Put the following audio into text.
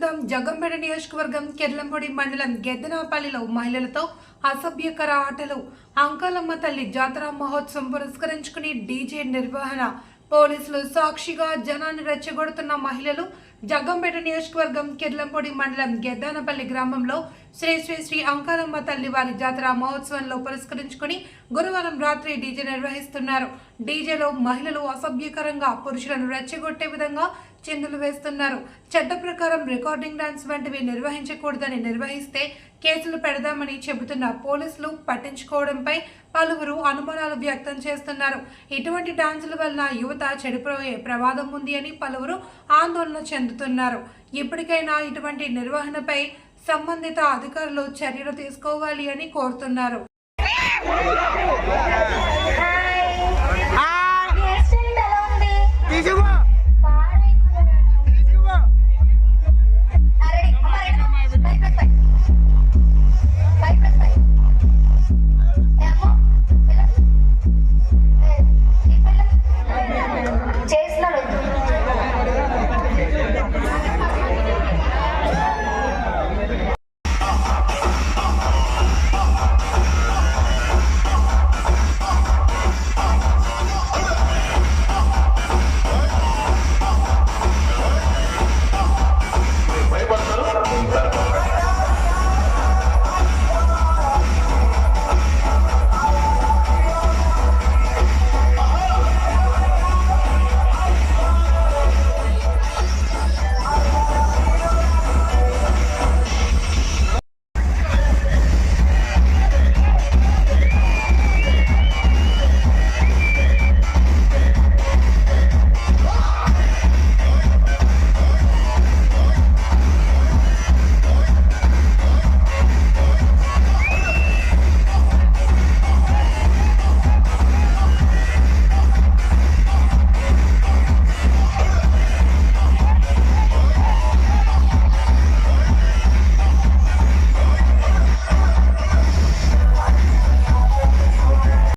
నియోజకవర్గం కెర్లంపొడి మండలం గెద్దనాపల్లిలో మహిళలతో అసభ్యకర ఆటలు. అంకాలమ్మ తల్లి జాతర మహోత్సవం పురస్కరించుకుని డీజే నిర్వహణ. పోలీసులు సాక్షిగా జనాన్ని రెచ్చగొడుతున్న మహిళలు జగ్గంపేట నియోజకవర్గం కిర్లంపొడి మండలం గెద్దానపల్లి గ్రామంలో శ్రీ శ్రీ శ్రీ అంకారమ్మ తల్లి వారి జాతర మహోత్సవంలో పురస్కరించుకుని గురువారం రాత్రి డీజే నిర్వహిస్తున్నారు. డీజేలో మహిళలు అసభ్యకరంగా పురుషులను రెచ్చగొట్టే విధంగా చిందులు వేస్తున్నారు. చట్ట ప్రకారం రికార్డింగ్ డాన్స్ వంటివి నిర్వహించకూడదని నిర్వహిస్తే కేసులు పెడదామని చెబుతున్న పోలీసులు పట్టించుకోవడంపై పలువురు అనుమానాలు వ్యక్తం చేస్తున్నారు. ఇటువంటి డాన్సుల వలన యువత చెడిపోయే ప్రమాదం ఉంది అని పలువురు ఆందోళన చెందుతున్నారు. ఇప్పటికైనా ఇటువంటి నిర్వహణపై సంబంధిత అధికారులు చర్యలు తీసుకోవాలి అని కోరుతున్నారు.